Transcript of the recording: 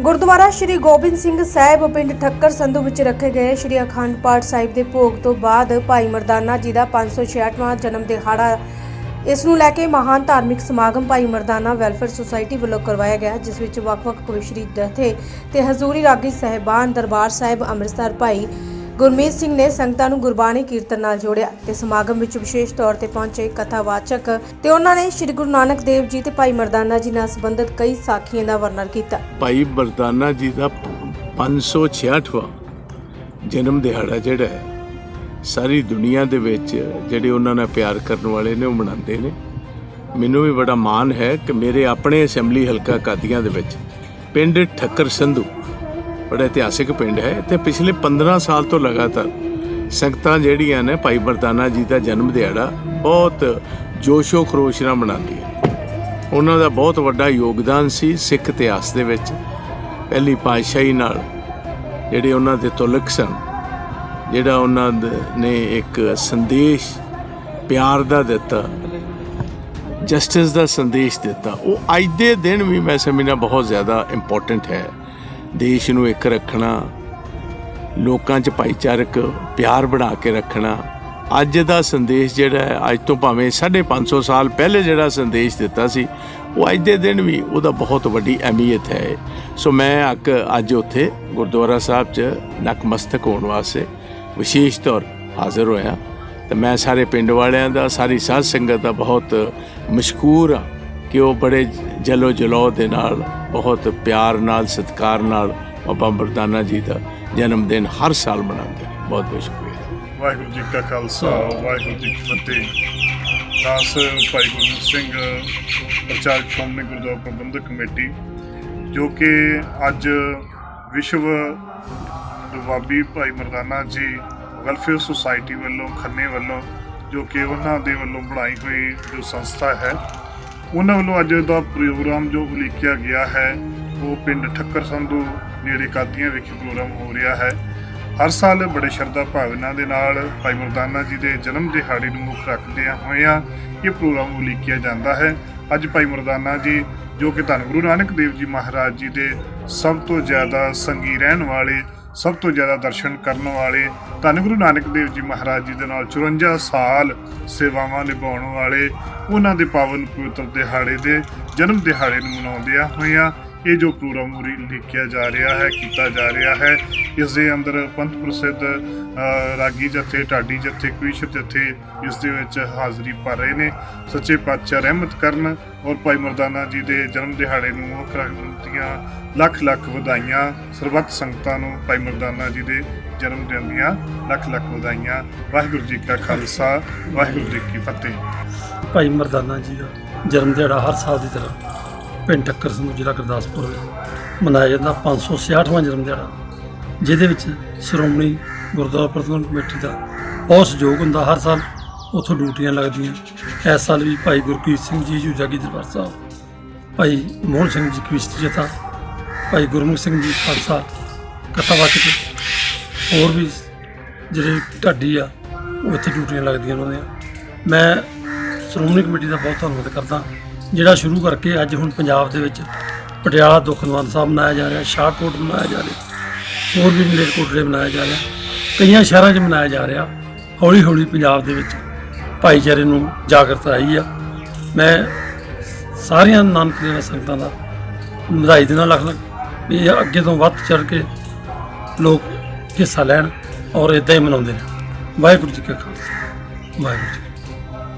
ਗੁਰਦੁਆਰਾ ਸ਼੍ਰੀ ਗੋਬਿੰਦ ਸਿੰਘ ਸਾਹਿਬ ਪਿੰਡ ਠੱਕਰ ਸੰਧੂ ਵਿੱਚ ਰੱਖੇ ਗਏ ਸ਼੍ਰੀ ਅਖੰਡ ਪਾਠ ਸਾਹਿਬ ਦੇ ਭੋਗ ਤੋਂ ਬਾਅਦ ਭਾਈ ਮਰਦਾਨਾ ਜੀ ਦਾ 566ਵਾਂ ਜਨਮ ਦਿਹਾੜਾ ਇਸ ਨੂੰ ਲੈ ਕੇ ਮਹਾਨ ਧਾਰਮਿਕ ਸਮਾਗਮ ਭਾਈ ਮਰਦਾਨਾ ਵੈਲਫੇਅਰ ਸੁਸਾਇਟੀ ਵੱਲੋਂ ਕਰਵਾਇਆ ਗਿਆ, ਜਿਸ ਵਿੱਚ ਵੱਖ-ਵੱਖ ਕਵਿਸ਼ਰੀ ਜਥੇ ਤੇ ਹਜ਼ੂਰੀ ਰਾਗੀ ਸਹਿਬਾਨ ਦਰਬਾਰ ਸਾਹਿਬ ਅੰਮ੍ਰਿਤਸਰ ਭਾਈ ਗੁਰਮੀਤ ਸਿੰਘ ਨੇ ਸੰਗਤਾਂ ਨੂੰ ਗੁਰਬਾਣੀ ਕੀਰਤਨ ਨਾਲ ਜੋੜਿਆ ਤੇ ਸਮਾਗਮ ਵਿੱਚ ਵਿਸ਼ੇਸ਼ ਤੌਰ ਤੇ ਪਹੁੰਚੇ ਕਥਾਵਾਚਕ ਤੇ ਉਹਨਾਂ ਨੇ ਸ੍ਰੀ ਗੁਰੂ ਨਾਨਕ ਦੇਵ ਜੀ ਤੇ ਭਾਈ ਮਰਦਾਨਾ ਜੀ ਨਾਲ ਸੰਬੰਧਿਤ ਕਈ ਸਾਖੀਆਂ ਦਾ ਵਰਣਨ ਕੀਤਾ। ਭਾਈ ਮਰਦਾਨਾ ਜੀ ਦਾ 566ਵਾਂ ਜਨਮ ਦਿਹਾੜਾ ਜਿਹੜਾ ਹੈ, ਸਾਰੀ ਦੁਨੀਆ ਦੇ ਵਿੱਚ ਜਿਹੜੇ ਉਹਨਾਂ ਨਾਲ ਪਿਆਰ ਕਰਨ ਵਾਲੇ ਨੇ, ਉਹ ਮਨਾਉਂਦੇ ਨੇ। ਮੈਨੂੰ ਵੀ ਬੜਾ ਮਾਣ ਹੈ ਕਿ ਮੇਰੇ ਆਪਣੇ ਅਸੈਂਬਲੀ ਹਲਕਾ ਕਾਦੀਆਂ ਦੇ ਵਿੱਚ ਪਿੰਡ ਠੱਕਰ ਸੰਧੂ ਬੜਾ ਇਤਿਹਾਸਿਕ ਪਿੰਡ ਹੈ ਤੇ ਪਿਛਲੇ 15 ਸਾਲ ਤੋਂ ਲਗਾਤਾਰ ਸੰਗਤਾਂ ਜਿਹੜੀਆਂ ਨੇ ਭਾਈ ਬਰਦਾਨਾ ਜੀ ਦਾ ਜਨਮ ਦਿਹਾੜਾ ਬਹੁਤ ਜੋਸ਼ੋ ਖਰੋਸ਼ ਨਾਲ ਮਨਾਉਂਦੀ ਹੈ। ਉਹਨਾਂ ਦਾ ਬਹੁਤ ਵੱਡਾ ਯੋਗਦਾਨ ਸੀ ਸਿੱਖ ਇਤਿਹਾਸ ਦੇ ਵਿੱਚ। ਪਹਿਲੀ ਪਾਤਸ਼ਾਹੀ ਨਾਲ ਜਿਹੜੇ ਉਹਨਾਂ ਦੇ ਤੁਲਕ ਸਨ, ਜਿਹੜਾ ਉਹਨਾਂ ਨੇ ਇੱਕ ਸੰਦੇਸ਼ ਪਿਆਰ ਦਾ ਦਿੱਤਾ, ਜਸਟਿਸ ਦਾ ਸੰਦੇਸ਼ ਦਿੱਤਾ, ਉਹ ਅੱਜ ਦੇ ਦਿਨ ਵੀ ਮੈਂ ਸਮਝਣਾ ਬਹੁਤ ਜ਼ਿਆਦਾ ਇੰਪੋਰਟੈਂਟ ਹੈ। ਦੇਸ਼ ਨੂੰ ਇੱਕ ਰੱਖਣਾ, ਲੋਕਾਂ 'ਚ ਭਾਈਚਾਰਕ ਪਿਆਰ ਬਣਾ ਕੇ ਰੱਖਣਾ, ਅੱਜ ਦਾ ਸੰਦੇਸ਼ ਜਿਹੜਾ ਹੈ, ਅੱਜ ਤੋਂ ਭਾਵੇਂ 550 ਸਾਲ ਪਹਿਲੇ ਜਿਹੜਾ ਸੰਦੇਸ਼ ਦਿੱਤਾ ਸੀ, ਉਹ ਅੱਜ ਦੇ ਦਿਨ ਵੀ ਉਹਦਾ ਬਹੁਤ ਵੱਡੀ ਅਹਿਮੀਅਤ ਹੈ। ਸੋ ਮੈਂ ਅੱਕ ਅੱਜ ਉੱਥੇ ਗੁਰਦੁਆਰਾ ਸਾਹਿਬ 'ਚ ਨਕਮਸਤਕ ਹੋਣ ਵਾਸਤੇ ਵਿਸ਼ੇਸ਼ ਤੌਰ ਹਾਜ਼ਰ ਹੋਇਆ। ਤੇ ਮੈਂ ਸਾਰੇ ਪਿੰਡ ਵਾਲਿਆਂ ਦਾ, ਸਾਰੀ ਸਾਧ ਸੰਗਤ ਦਾ ਬਹੁਤ ਮਸ਼ਕੂਰ ਹਾਂ। ਕਿ ਉਹ ਬੜੇ ਜਲੋ ਜਲੋ ਦੇ ਨਾਲ, ਬਹੁਤ ਪਿਆਰ ਨਾਲ, ਸਤਿਕਾਰ ਨਾਲ ਬਾਬਾ ਮਰਦਾਨਾ ਜੀ ਦਾ ਜਨਮ ਦਿਨ ਹਰ ਸਾਲ ਮਨਾਉਂਦੇ ਬਹੁਤ ਬਹੁਤ ਸ਼ੁਕਰੀਆ। ਵਾਹਿਗੁਰੂ ਜੀ ਕਾ ਖਾਲਸਾ, ਵਾਹਿਗੁਰੂ ਜੀ ਕੀ ਫਤਿਹ। ਦਾਸ ਭਾਈ ਗੁਰਮੀਤ ਸਿੰਘ ਪ੍ਰਚਾਰਕ ਸ਼੍ਰੋਮਣੀ ਗੁਰਦੁਆਰਾ ਪ੍ਰਬੰਧਕ ਕਮੇਟੀ, ਜੋ ਕਿ ਅੱਜ ਵਿਸ਼ਵ ਦੁਆਬੀ ਭਾਈ ਮਰਦਾਨਾ ਜੀ ਵੈਲਫੇਅਰ ਸੁਸਾਇਟੀ ਵੱਲੋਂ, ਖੰਨੇ ਵੱਲੋਂ, ਜੋ ਕਿ ਉਹਨਾਂ ਦੇ ਵੱਲੋਂ ਬਣਾਈ ਹੋਈ ਜੋ ਸੰਸਥਾ ਹੈ ਉਹਨਾਂ ਵੱਲੋਂ ਅੱਜ ਦਾ ਪ੍ਰੋਗਰਾਮ ਜੋ ਉਲੀਕਿਆ ਗਿਆ ਹੈ, ਉਹ ਪਿੰਡ ਠੱਕਰ ਸੰਧੂ ਨੇੜੇ ਕਾਦੀਆਂ ਵਿਖੇ ਪ੍ਰੋਗਰਾਮ ਹੋ ਰਿਹਾ ਹੈ। ਹਰ ਸਾਲ ਬੜੇ ਸ਼ਰਧਾ ਭਾਵਨਾ ਦੇ ਨਾਲ ਭਾਈ ਮਰਦਾਨਾ ਜੀ ਦੇ ਜਨਮ ਦਿਹਾੜੇ ਨੂੰ ਮੁੱਖ ਰੱਖਦਿਆਂ ਹੋਇਆਂ ਇਹ ਪ੍ਰੋਗਰਾਮ ਉਲੀਕਿਆ ਜਾਂਦਾ ਹੈ। ਅੱਜ ਭਾਈ ਮਰਦਾਨਾ ਜੀ, ਜੋ ਕਿ ਧੰਨ ਗੁਰੂ ਨਾਨਕ ਦੇਵ ਜੀ ਮਹਾਰਾਜ ਜੀ ਦੇ ਸਭ ਤੋਂ ਜ਼ਿਆਦਾ ਸੰਗੀ ਰਹਿਣ ਵਾਲੇ ਸਭ ਤੋਂ ਜ਼ਿਆਦਾ ਦਰਸ਼ਨ ਕਰਨ ਵਾਲੇ ਧੰਨ ਗੁਰੂ ਨਾਨਕ ਦੇਵ ਜੀ ਮਹਾਰਾਜ ਜੀ ਦੇ ਨਾਲ 54 ਸਾਲ ਸੇਵਾਵਾਂ ਨਿਭਾਉਣ ਵਾਲੇ, ਉਹਨਾਂ ਦੇ ਪਾਵਨ ਪਵਿੱਤਰ ਦਿਹਾੜੇ ਦੇ ਜਨਮ ਦਿਹਾੜੇ ਨੂੰ ਮਨਾਉਂਦੇ ਆ ਹੋਇਆਂ ਇਹ ਜੋ ਪ੍ਰੋਗਰਾਮ ਉਰੀ ਲਿਖਿਆ ਜਾ ਰਿਹਾ ਹੈ, ਕੀਤਾ ਜਾ ਰਿਹਾ ਹੈ ਇਸ ਦੇ ਅੰਦਰ ਪੰਥ ਪ੍ਰਸਿੱਧ ਰਾਗੀ ਜਥੇ, ਢਾਡੀ ਜਥੇ ਕਵੀਸ਼ਰ ਜਥੇ ਇਸ ਦੇ ਵਿੱਚ ਹਾਜ਼ਰੀ ਭਰ ਰਹੇ ਨੇ। ਸੱਚੇ ਪਾਤਸ਼ਾਹ ਰਹਿਮਤ ਕਰਨ ਔਰ ਭਾਈ ਮਰਦਾਨਾ ਜੀ ਦੇ ਜਨਮ ਦਿਹਾੜੇ ਨੂੰ ਮੁੱਖ ਰੱਖਦੀਆਂ ਲੱਖ ਲੱਖ ਵਧਾਈਆਂ, ਸਰਬੱਤ ਸੰਗਤਾਂ ਨੂੰ ਭਾਈ ਮਰਦਾਨਾ ਜੀ ਦੇ ਜਨਮ ਦਿਨ ਦੀਆਂ ਲੱਖ ਲੱਖ ਵਧਾਈਆਂ। ਵਾਹਿਗੁਰੂ ਜੀ ਕਾ ਖਾਲਸਾ, ਵਾਹਿਗੁਰੂ ਜੀ ਕੀ ਫਤਿਹ। ਭਾਈ ਮਰਦਾਨਾ ਜੀ ਦਾ ਜਨਮ ਦਿਹਾੜਾ ਹਰ ਸਾਲ ਦੀ ਤਰ੍ਹਾਂ। ਪਿੰਡ ਟੱਕਰ ਸਿੰਘ ਜ਼ਿਲ੍ਹਾ ਗੁਰਦਾਸਪੁਰ ਮਨਾਇਆ ਜਾਂਦਾ 566ਵਾਂ ਜਨਮ ਦਿਹਾੜਾ। ਜਿਹਦੇ ਵਿੱਚ ਸ਼੍ਰੋਮਣੀ ਗੁਰਦੁਆਰਾ ਪ੍ਰਬੰਧਕ ਕਮੇਟੀ ਦਾ ਬਹੁਤ ਸਹਿਯੋਗ ਹੁੰਦਾ, ਹਰ ਸਾਲ ਉੱਥੋਂ ਡਿਊਟੀਆਂ ਲੱਗਦੀਆਂ। ਇਸ ਸਾਲ ਵੀ ਭਾਈ ਗੁਰਕੀਰਤ ਸਿੰਘ ਜੀ ਜੂ ਜਾਗੀ ਦਰਬਾਰ ਸਾਹਿਬ, ਭਾਈ ਮੋਹਨ ਸਿੰਘ ਜੀ ਕਵਿਸ਼ਤੀ ਜਥਾ, ਭਾਈ ਗੁਰਮੁਖ ਸਿੰਘ ਜੀ, ਖਾਲਸਾ ਕਥਾਵਾਚਕ, ਹੋਰ ਵੀ ਜਿਹੜੇ ਢਾਡੀ ਆ, ਉਹ ਇੱਥੇ ਡਿਊਟੀਆਂ ਲੱਗਦੀਆਂ ਉਹਨਾਂ ਦੀਆਂ ਮੈਂ ਸ਼੍ਰੋਮਣੀ ਕਮੇਟੀ ਦਾ ਬਹੁਤ ਧੰਨਵਾਦ ਕਰਦਾ। ਜਿਹੜਾ ਸ਼ੁਰੂ ਕਰਕੇ ਅੱਜ ਹੁਣ ਪੰਜਾਬ ਦੇ ਵਿੱਚ ਪਟਿਆਲਾ ਦੁਖਨਿਵਾਰਨ ਸਾਹਿਬ ਮਨਾਇਆ ਜਾ ਰਿਹਾ, ਸ਼ਾਹਕੋਟ ਮਨਾਇਆ ਜਾ ਰਿਹਾ, ਹੋਰ ਵੀ ਮਲੇਰਕੋਟਲੇ ਮਨਾਇਆ ਜਾ ਰਿਹਾ, ਕਈਆਂ ਸ਼ਹਿਰਾਂ 'ਚ ਮਨਾਇਆ ਜਾ ਰਿਹਾ ਹੌਲੀ ਹੌਲੀ ਪੰਜਾਬ ਦੇ ਵਿੱਚ ਭਾਈਚਾਰੇ ਨੂੰ ਜਾਗਰਤ ਆਈ ਆ। ਮੈਂ ਸਾਰੀਆਂ ਨਾਨਕ ਦੀਆਂ ਸੰਗਤਾਂ ਦਾ ਵਧਾਈ ਦੇਣਾ ਲੱਖ ਲੱਖ, ਵੀ ਇਹ ਅੱਗੇ ਤੋਂ ਵੱਧ ਚੜ ਕੇ ਲੋਕ ਹਿੱਸਾ ਲੈਣ ਔਰ ਇਦਾਂ ਹੀ ਮਨਾਉਂਦੇ ਨੇ ਵਾਹਿਗੁਰੂ ਜੀ ਕਾ ਖਾਲਸਾ, ਵਾਹਿਗੁਰੂ ਜੀ